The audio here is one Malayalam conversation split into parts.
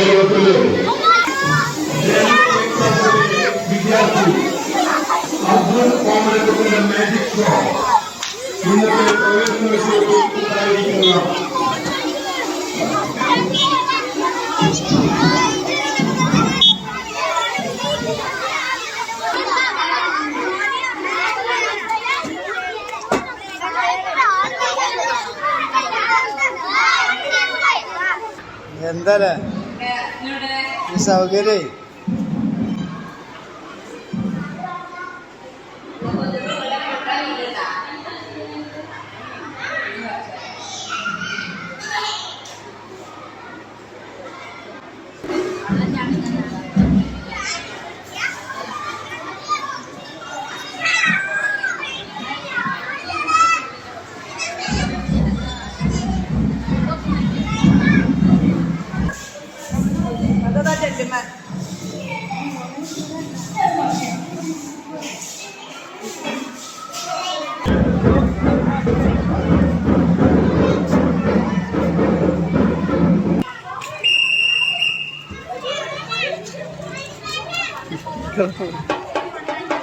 കേരളത്തിലെ വിദ്യാർത്ഥി അബ്ദുൾ കോമരത്തിന്റെ മാജിക് ഷോ ഇന്നത്തെ പ്രവേശന വിഷയത്തിൽ ഉണ്ടായിരിക്കുന്നതാണ് എന്താല്ലേ ഈ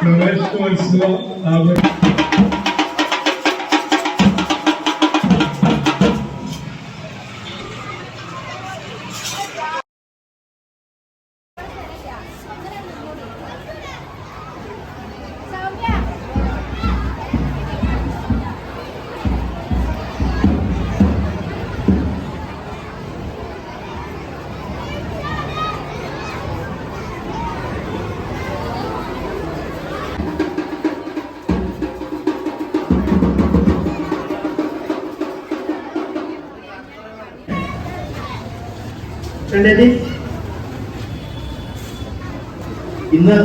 Reszta jest stop. ആഘോഷം ഇന്ന്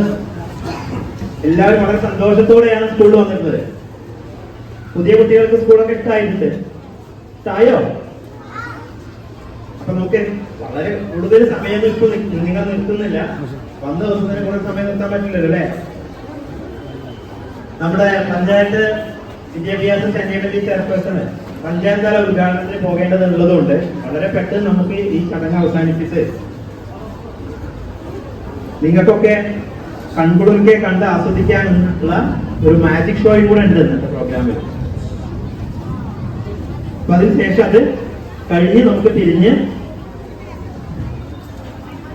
എല്ലാവരും വളരെ സന്തോഷത്തോടെയാണ് സ്കൂളിൽ വന്നിരുന്നത്. പുതിയ കുട്ടികൾക്ക് സ്കൂളൊക്കെ ഇഷ്ടമായിട്ടുണ്ട് ഇഷ്ടമായോ അപ്പൊ നമുക്ക് വളരെ കൂടുതൽ സമയം നിൽക്കും നിങ്ങൾ നിൽക്കുന്നില്ല വന്ന ദിവസം തന്നെ കുറെ സമയം നിർത്താൻ പറ്റില്ലല്ലോ അല്ലേ? നമ്മുടെ പഞ്ചായത്ത് വിദ്യാഭ്യാസ സ്റ്റാൻഡേർഡ് ചെയർപേഴ്സണ്. പഞ്ചായത്ത് തല ഉദ്ഘാടനത്തിന് പോകേണ്ടതുള്ളതുകൊണ്ട് വളരെ പെട്ടെന്ന് നമുക്ക് ഈ ചടങ്ങ് അവസാനിപ്പിച്ച് നിങ്ങൾക്കൊക്കെ കൺകുളിർക്കെ കണ്ട് ആസ്വദിക്കാനുള്ള ഒരു മാജിക് ഷോയും കൂടെ ഉണ്ട് ഇന്നത്തെ പ്രോഗ്രാമിൽ അപ്പൊ അതിനുശേഷം അത് കഴിഞ്ഞ് നമുക്ക് തിരിഞ്ഞ്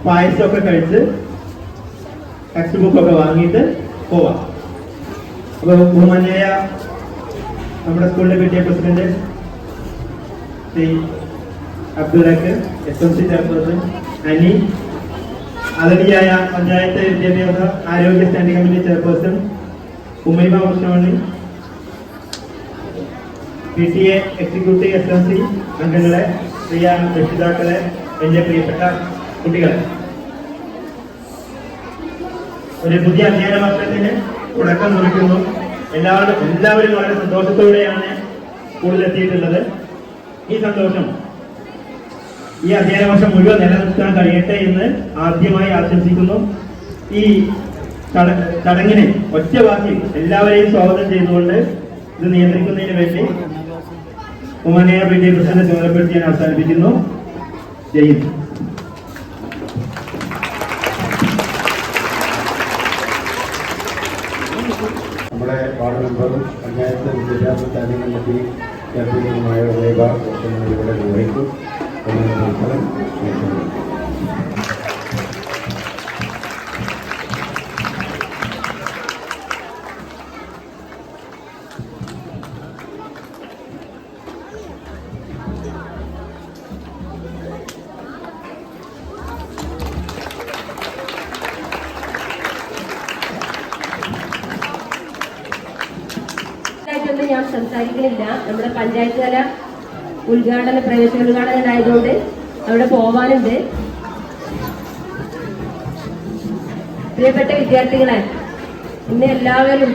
പായസമൊക്കെ കഴിച്ച് ടെക്സ്റ്റ് ബുക്കൊക്കെ വാങ്ങിയിട്ട് പോവാം. അപ്പൊ ബഹുമാന്യായ നമ്മുടെ സ്കൂളിലെ P T A president Shri അബ്ദുലക്ക് S M C chairperson Ani panchayat വിദ്യാഭ്യാസ ആരോഗ്യ standing committee chairperson Ummaiba Krishnamani P T A executive S M C അംഗങ്ങളെ പ്രിയ രക്ഷിതാക്കളെ എന്റെ പ്രിയപ്പെട്ട കുട്ടികളെ. ഒരു പുതിയ അധ്യയന വർഷത്തിന് തുടക്കം കുറിക്കുന്നു. എല്ലാവരും എല്ലാവരും വളരെ സന്തോഷത്തോടെയാണ് സ്കൂളിൽ എത്തിയിട്ടുള്ളത് ഈ സന്തോഷം ഈ അധ്യയന വർഷം മുഴുവൻ നിലനിർത്താൻ കഴിയട്ടെ എന്ന് ആദ്യമായി ആശംസിക്കുന്നു ഈ ചടങ്ങിനെ ഒറ്റവാക്കി എല്ലാവരെയും സ്വാഗതം ചെയ്തുകൊണ്ട് ഇത് നിയന്ത്രിക്കുന്നതിന് വേണ്ടി ഉമാനയ പി പ്രസിഡന്റ് ചുമതലപ്പെടുത്തി ഞാൻ അവസാനിപ്പിക്കുന്നു ചെയ്യുന്നു. നമ്മുടെ വാർഡ് മെമ്പറും പഞ്ചായത്ത് വിദ്യാഭ്യാസ സ്റ്റാൻഡിംഗ് കമ്മിറ്റി ചെയർപേഴ്സണുമായ ഇവിടെ നിർവഹിക്കും എന്നതിന് ഫലം ക്ഷണിക്കുന്നു സംസാരിക്കുന്നില്ല നമ്മുടെ പഞ്ചായത്ത് തല ഉദ്ഘാടന പ്രവേശന ഉദ്ഘാടനം അവിടെ പോവാനുണ്ട്. പ്രിയപ്പെട്ട വിദ്യാർത്ഥികളെ ഇന്ന് എല്ലാവരും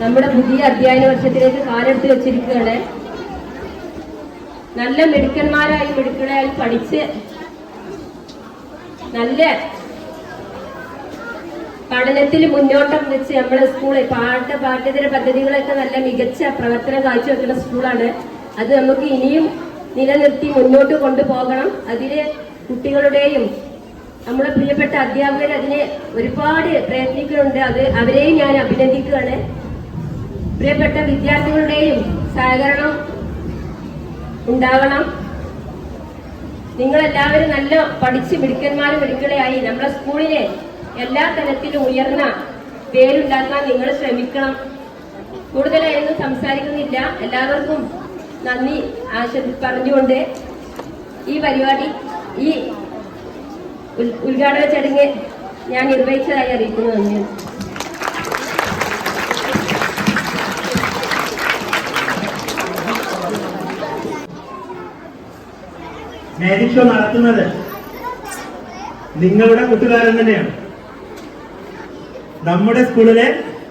നമ്മുടെ പുതിയ അധ്യയന വർഷത്തിലേക്ക് കാലെടുത്ത് വെച്ചിരിക്കുകയാണ്. നല്ല മിടുക്കന്മാരായി മിടുക്കളായി പഠിച്ച് നല്ല പഠനത്തിൽ മുന്നോട്ടം വെച്ച് നമ്മുടെ സ്കൂൾ പാഠ പാഠ്യേതര പദ്ധതികളൊക്കെ നല്ല മികച്ച പ്രവർത്തനം കാഴ്ചവെക്കുന്ന സ്കൂളാണ് അത് നമുക്ക് ഇനിയും നിലനിർത്തി മുന്നോട്ട് കൊണ്ടുപോകണം. അതിന് കുട്ടികളുടെയും നമ്മുടെ പ്രിയപ്പെട്ട അധ്യാപകർ അതിനെ ഒരുപാട് പ്രയത്നിക്കുന്നുണ്ട്. അത് അവരെയും ഞാൻ അഭിനന്ദിക്കുകയാണ്. പ്രിയപ്പെട്ട വിദ്യാർത്ഥികളുടെയും സഹകരണം ഉണ്ടാവണം. നിങ്ങളെല്ലാവരും നല്ല പഠിച്ച് മിടുക്കന്മാരും മിടുക്കളെയായി. നമ്മുടെ സ്കൂളിലെ എല്ലാ തരത്തിലും ഉയർന്ന പേരുണ്ടാക്കാൻ നിങ്ങൾ ശ്രമിക്കണം. കൂടുതലായൊന്നും സംസാരിക്കുന്നില്ല. എല്ലാവർക്കും നന്ദി ആശ പറഞ്ഞുകൊണ്ട് ഈ പരിപാടി ഈ ഉദ്ഘാടന ചടങ്ങ് ഞാൻ നിർവഹിച്ചതായി അറിയിക്കുന്നു. നന്ദി. മാജിക് നടത്തുന്നത് നിങ്ങളുടെ കൂട്ടുകാരൻ തന്നെയാണ്. നമ്മുടെ സ്കൂളിലെ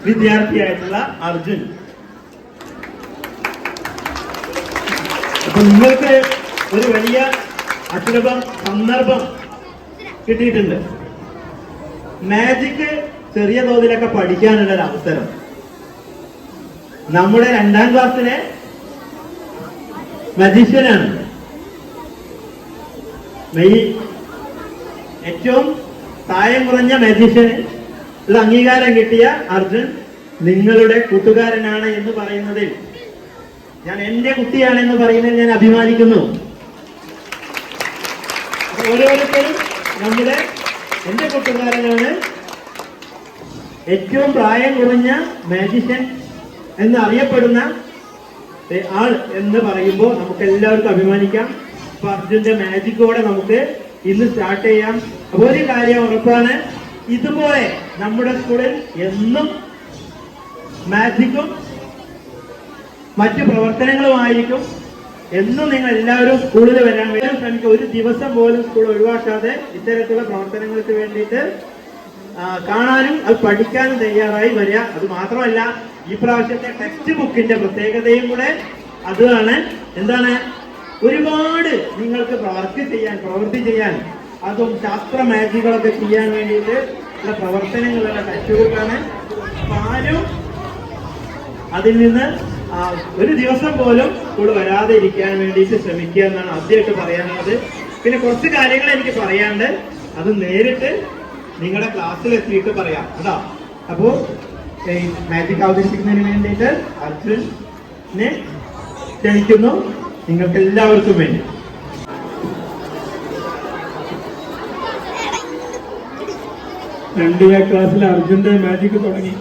വിദ്യാർത്ഥിയായിട്ടുള്ള അർജുൻ. അപ്പൊ നിങ്ങൾക്ക് ഒരു വലിയ അസുലഭം സന്ദർഭം കിട്ടിയിട്ടുണ്ട്. മാജിക്ക് ചെറിയ തോതിലൊക്കെ പഠിക്കാനുള്ള ഒരു അവസരം. നമ്മുടെ രണ്ടാം ക്ലാസ്സിലെ മജീഷ്യനാണ് ഏറ്റവും പ്രായം കുറഞ്ഞ മാജീഷ്യന് ഉള്ള അംഗീകാരം കിട്ടിയ അർജുൻ നിങ്ങളുടെ കൂട്ടുകാരനാണ് എന്ന് പറയുന്നതിൽ ഞാൻ എന്റെ കുട്ടിയാണെന്ന് പറയുന്നതിൽ ഞാൻ അഭിമാനിക്കുന്നു. ഓരോരുത്തരും നമ്മുടെ എന്റെ കൂട്ടുകാരനാണ്. ഏറ്റവും പ്രായം കുറഞ്ഞ മാജിഷ്യൻ എന്ന് അറിയപ്പെടുന്ന ആൾ എന്ന് പറയുമ്പോൾ നമുക്ക് എല്ലാവർക്കും അഭിമാനിക്കാം. അപ്പൊ അർജുന്റെ മാജിക്കോടെ നമുക്ക് ഇന്ന് സ്റ്റാർട്ട് ചെയ്യാം. അപ്പൊ ഒരു കാര്യം ഉറപ്പാണ്. ഇതുപോലെ നമ്മുടെ സ്കൂളിൽ എന്നും മാജിക്കും മറ്റു പ്രവർത്തനങ്ങളുമായിരിക്കും എന്നും നിങ്ങൾ എല്ലാവരും സ്കൂളിൽ വരാൻ വേണ്ടി ശ്രമിക്കുക. ഒരു ദിവസം പോലും സ്കൂൾ ഒഴിവാക്കാതെ ഇത്തരത്തിലുള്ള പ്രവർത്തനങ്ങൾക്ക് വേണ്ടിയിട്ട് കാണാനും അത് പഠിക്കാനും തയ്യാറായി വരിക. അത് മാത്രമല്ല ഈ പ്രാവശ്യത്തെ ടെക്സ്റ്റ് ബുക്കിന്റെ പ്രത്യേകതയും കൂടെ അതാണ് എന്താണ്? ഒരുപാട് നിങ്ങൾക്ക് വർക്ക് ചെയ്യാൻ പ്രവൃത്തി ചെയ്യാൻ അതും ശാസ്ത്ര മാജികളൊക്കെ ചെയ്യാൻ വേണ്ടിയിട്ട് പ്രവർത്തനങ്ങളുള്ള തന്നെ അപ്പൊ ആരും അതിൽ നിന്ന് ഒരു ദിവസം പോലും കൂടെ വരാതെ ഇരിക്കാൻ വേണ്ടിയിട്ട് ശ്രമിക്കുക എന്നാണ് ആദ്യമായിട്ട് പറയാനുള്ളത്. പിന്നെ കുറച്ച് കാര്യങ്ങൾ എനിക്ക് പറയാണ്ട് അത് നേരിട്ട് നിങ്ങളുടെ ക്ലാസ്സിൽ എത്തിയിട്ട് പറയാം. അതാ അപ്പോ മാജിക് അവതരിപ്പിക്കുന്നതിന് വേണ്ടിയിട്ട് അർജുനെ ക്ഷണിക്കുന്നു. നിങ്ങൾക്ക് എല്ലാവർക്കും വേണ്ടി. രണ്ട് എ ക്ലാസ്സിൽ അർജുന്റെ മാജിക് തുടങ്ങി.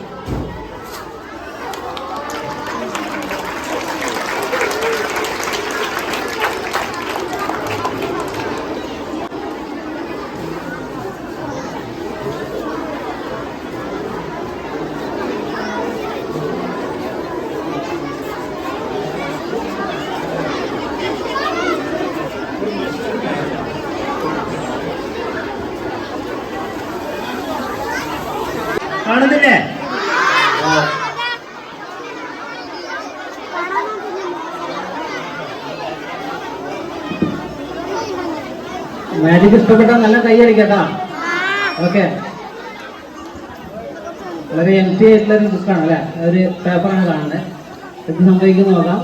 കാണുന്നില്ലേ? മാജിക് ഇഷ്ടപ്പെട്ട നല്ല കൈയടിക്കട്ടാ ഓക്കെ. വളരെ എം ടി ആയിട്ടുള്ള ഒരു ബുക്കാണ് അല്ലെ? ഒരു പേപ്പറാണ് കാണുന്നത്. എന്ത് സംഭവിക്കുന്നു നോക്കാം.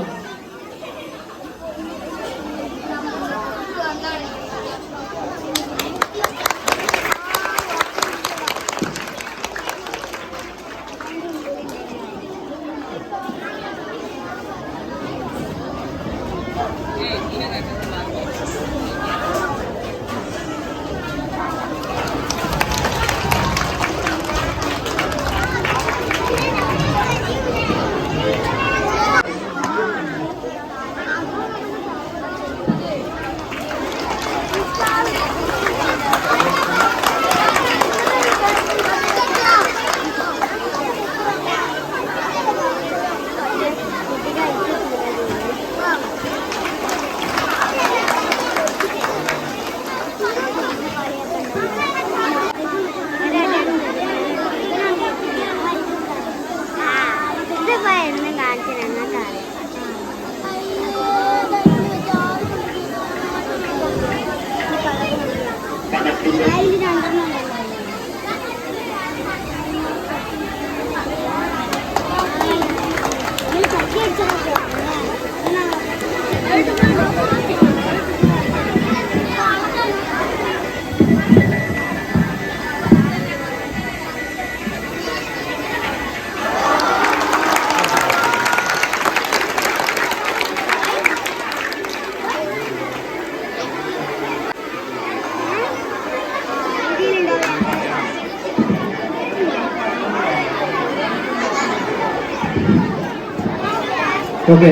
ഓക്കെ.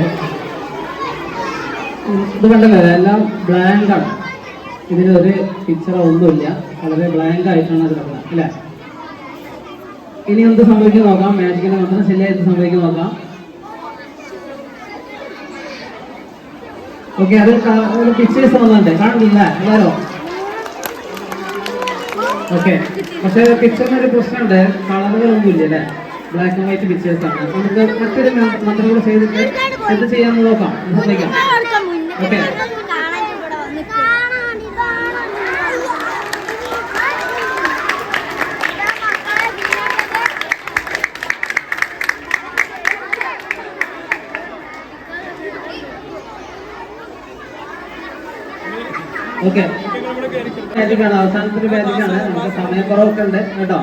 ഇത് കണ്ടല്ലോ എല്ലാം ബ്ലാങ്ക് ആണ്. ഒരു പിക്ചറോ ഒന്നുമില്ല. വളരെ ബ്ലാങ്ക് ആയിട്ടാണ് അത് കിടക്കുന്നത് അല്ലേ? ഇനി എന്ത് സംഭവിക്കും നോക്കാം. മാജിക്കിന് മാത്രം ശരിയായി എന്ത് സംഭവിക്കും നോക്കാം. ഓക്കെ അത് പിക്ചേഴ്സ് വന്നിട്ടുണ്ട്. കാണുന്നില്ല എല്ലാവരും? ഓക്കെ. പക്ഷെ പിക്ചറിന് ഒരു പ്രശ്നമുണ്ട്. കളറുകളൊന്നും ഇല്ല അല്ലേ? ബ്ലാക്ക് ആൻഡ് വൈറ്റ് പിക്ചേഴ്സ് ആണ് അപ്പൊ നമുക്ക് മറ്റൊരു മന്ത്രം കൂടെ ചെയ്തിട്ട് എന്ത് ചെയ്യാന്ന് നോക്കാം. ശ്രദ്ധിക്കാം ഓക്കെ ഓക്കെ മാജിക്കാണ് അവസാനത്തെ നമുക്ക് സമയക്കുറവൊക്കെ ഉണ്ട്. കേട്ടോ.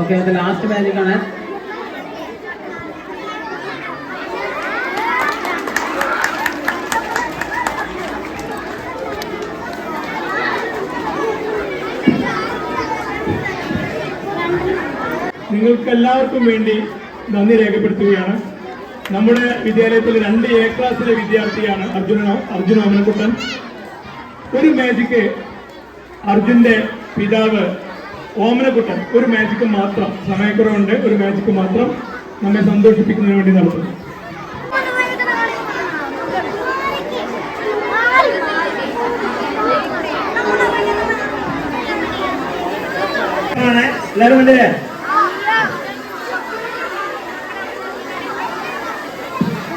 ഓക്കെ അത് ലാസ്റ്റ് മാജിക്കാണ് നിങ്ങൾക്ക് എല്ലാവർക്കും വേണ്ടി നന്ദി രേഖപ്പെടുത്തുകയാണ്. നമ്മുടെ വിദ്യാലയത്തിൽ രണ്ട് എ ക്ലാസ്സിലെ വിദ്യാർത്ഥിയാണ് അർജുന അർജുന അമനക്കുട്ടൻ ഒരു മാജിക്ക് അർജുന്റെ പിതാവ് ഓമനക്കുട്ടൻ. ഒരു മാജിക്ക് മാത്രം. സമയക്കുറവുണ്ട്. ഒരു മാജിക്ക് മാത്രം നമ്മെ സന്തോഷിപ്പിക്കുന്നതിന് വേണ്ടി നടത്തുന്നു. ആണ് എല്ലാവരും ഉണ്ടല്ലേ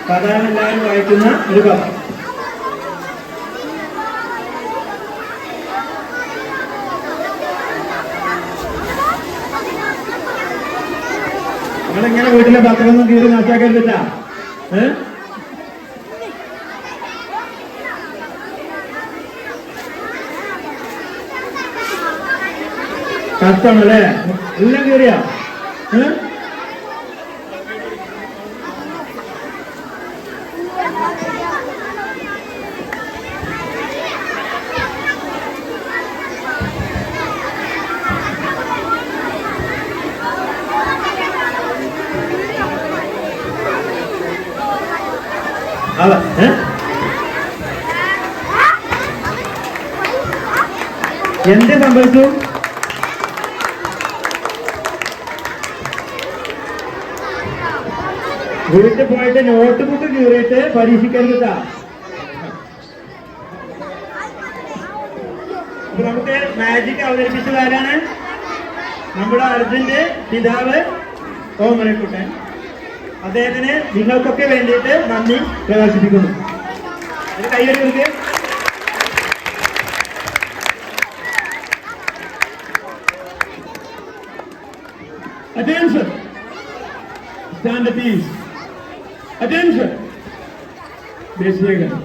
സാധാരണ എല്ലാവരും വായിക്കുന്ന ഒരു കഥ. നിങ്ങളിങ്ങനെ വീട്ടിലെ പത്രമൊന്നും കീറി നാശാക്കരുതില്ല ഏഹ് കഷ്ടമാണല്ലേ? എല്ലാം കീറിയാ? ഏഹ് അതെ എന്ത് സംഭവിച്ചു? വീട്ടിൽ പോയിട്ട് നോട്ട് ബുക്ക് കീറിയിട്ട് പരീക്ഷിക്കരുത് നമുക്ക് മാജിക് അവതരിപ്പിച്ചത് നമ്മുടെ അർജുന്റെ പിതാവ് ഓമനക്കുട്ടൻ. അദ്ദേഹത്തിന് നിങ്ങൾക്കൊക്കെ വേണ്ടിയിട്ട് നന്ദി പ്രകാശിപ്പിക്കുന്നു ഒരു കൈയടി കൊടുക്കുക Attention! Stand at ease. Attention! ദേശീയഗാനം